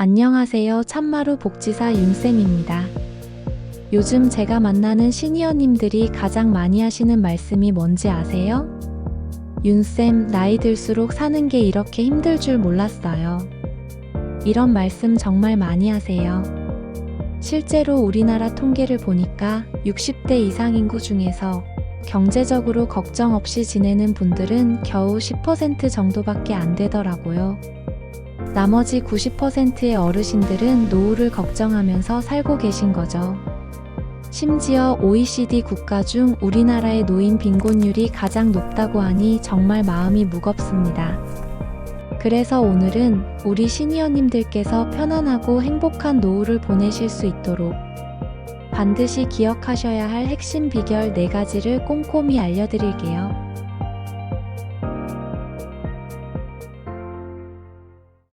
안녕하세요. 참마루 복지사 윤쌤입니다. 요즘 제가 만나는 시니어님들이 가장 많이 하시는 말씀이 뭔지 아세요? 윤쌤, 나이 들수록 사는 게 이렇게 힘들 줄 몰랐어요. 이런 말씀 정말 많이 하세요. 실제로 우리나라 통계를 보니까 60대 이상 인구 중에서 경제적으로 걱정 없이 지내는 분들은 겨우 10% 정도밖에 안 되더라고요. 나머지 90%의 어르신들은 노후를 걱정하면서 살고 계신 거죠. 심지어 OECD 국가 중 우리나라의 노인 빈곤율이 가장 높다고 하니 정말 마음이 무겁습니다. 그래서 오늘은 우리 시니어님들께서 편안하고 행복한 노후를 보내실 수 있도록 반드시 기억하셔야 할 핵심 비결 4가지를 꼼꼼히 알려드릴게요.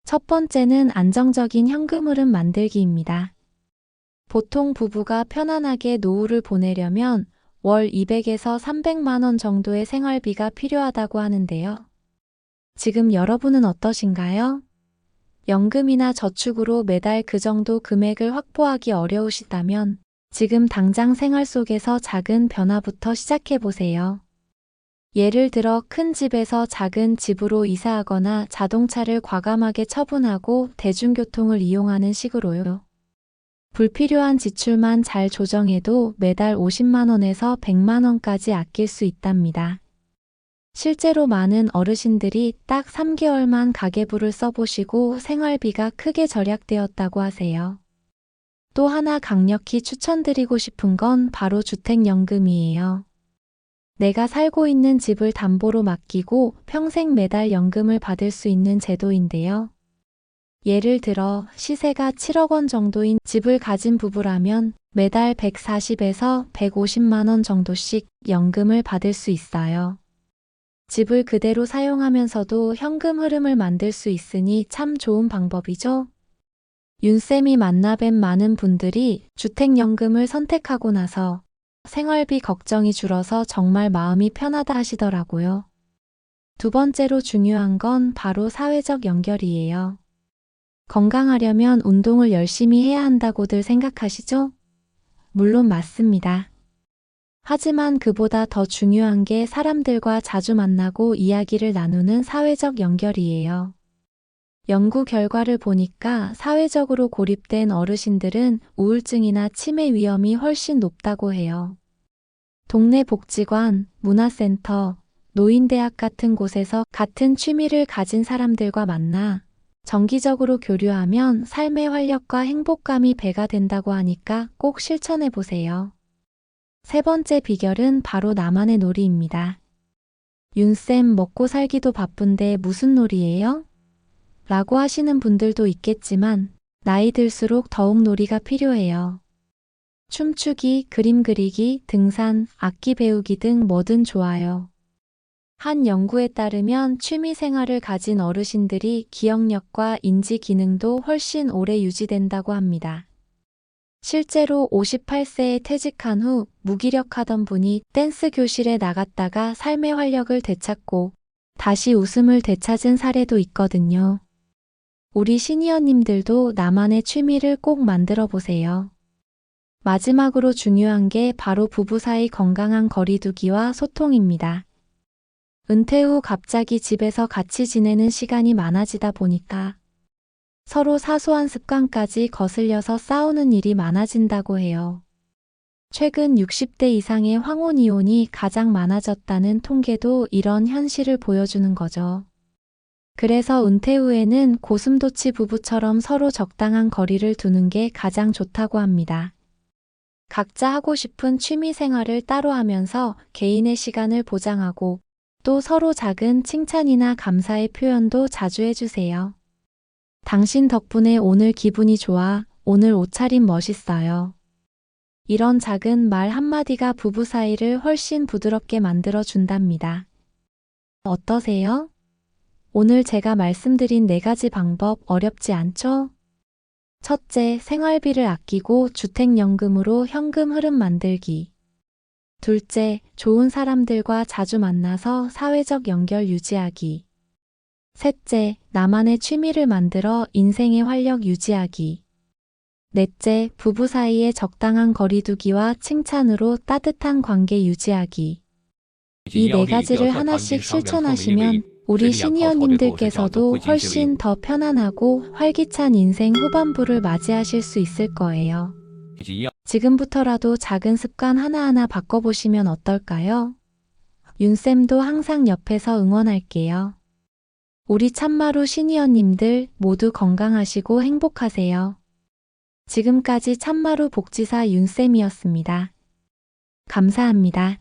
첫 번째는 안정적인 현금 흐름 만들기입니다. 보통 부부가 편안하게 노후를 보내려면 월 200에서 300만 원 정도의 생활비가 필요하다고 하는데요. 지금 여러분은 어떠신가요? 연금이나 저축으로 매달 그 정도 금액을 확보하기 어려우시다면 지금 당장 생활 속에서 작은 변화부터 시작해 보세요. 예를 들어 큰 집에서 작은 집으로 이사하거나 자동차를 과감하게 처분하고 대중교통을 이용하는 식으로요. 불필요한 지출만 잘 조정해도 매달 50만원에서 100만원까지 아낄 수 있답니다. 실제로 많은 어르신들이 딱 3개월만 가계부를 써보시고 생활비가 크게 절약되었다고 하세요. 또 하나 강력히 추천드리고 싶은 건 바로 주택연금이에요. 내가 살고 있는 집을 담보로 맡기고 평생 매달 연금을 받을 수 있는 제도인데요. 예를 들어 시세가 7억 원 정도인 집을 가진 부부라면 매달 140에서 150만 원 정도씩 연금을 받을 수 있어요. 집을 그대로 사용하면서도 현금 흐름을 만들 수 있으니 참 좋은 방법이죠. 윤쌤이 만나뵌 많은 분들이 주택연금을 선택하고 나서 생활비 걱정이 줄어서 정말 마음이 편하다 하시더라고요. 두 번째로 중요한 건 바로 사회적 연결이에요. 건강하려면 운동을 열심히 해야 한다고들 생각하시죠? 물론 맞습니다. 하지만 그보다 더 중요한 게 사람들과 자주 만나고 이야기를 나누는 사회적 연결이에요. 연구 결과를 보니까 사회적으로 고립된 어르신들은 우울증이나 치매 위험이 훨씬 높다고 해요. 동네 복지관, 문화센터, 노인대학 같은 곳에서 같은 취미를 가진 사람들과 만나 정기적으로 교류하면 삶의 활력과 행복감이 배가 된다고 하니까 꼭 실천해 보세요. 세 번째 비결은 바로 나만의 놀이입니다. 윤쌤 먹고 살기도 바쁜데 무슨 놀이예요? 라고 하시는 분들도 있겠지만 나이 들수록 더욱 놀이가 필요해요. 춤추기, 그림 그리기, 등산, 악기 배우기 등 뭐든 좋아요. 한 연구에 따르면 취미 생활을 가진 어르신들이 기억력과 인지 기능도 훨씬 오래 유지된다고 합니다. 실제로 58세에 퇴직한 후 무기력하던 분이 댄스 교실에 나갔다가 삶의 활력을 되찾고 다시 웃음을 되찾은 사례도 있거든요. 우리 시니어님들도 나만의 취미를 꼭 만들어 보세요. 마지막으로 중요한 게 바로 부부 사이 건강한 거리두기와 소통입니다. 은퇴 후 갑자기 집에서 같이 지내는 시간이 많아지다 보니까 서로 사소한 습관까지 거슬려서 싸우는 일이 많아진다고 해요. 최근 60대 이상의 황혼 이혼이 가장 많아졌다는 통계도 이런 현실을 보여주는 거죠. 그래서 은퇴 후에는 고슴도치 부부처럼 서로 적당한 거리를 두는 게 가장 좋다고 합니다. 각자 하고 싶은 취미 생활을 따로 하면서 개인의 시간을 보장하고 또 서로 작은 칭찬이나 감사의 표현도 자주 해주세요. 당신 덕분에 오늘 기분이 좋아, 오늘 옷차림 멋있어요. 이런 작은 말 한마디가 부부 사이를 훨씬 부드럽게 만들어 준답니다. 어떠세요? 오늘 제가 말씀드린 네 가지 방법 어렵지 않죠? 첫째, 생활비를 아끼고 주택연금으로 현금 흐름 만들기. 둘째, 좋은 사람들과 자주 만나서 사회적 연결 유지하기. 셋째, 나만의 취미를 만들어 인생의 활력 유지하기. 넷째, 부부 사이의 적당한 거리두기와 칭찬으로 따뜻한 관계 유지하기. 이 네 가지를 하나씩 실천하시면 우리 시니어님들께서도 훨씬 더 편안하고 활기찬 인생 후반부를 맞이하실 수 있을 거예요. 지금부터라도 작은 습관 하나하나 바꿔보시면 어떨까요? 윤쌤도 항상 옆에서 응원할게요. 우리 참마루 시니어님들 모두 건강하시고 행복하세요. 지금까지 참마루 복지사 윤쌤이었습니다. 감사합니다.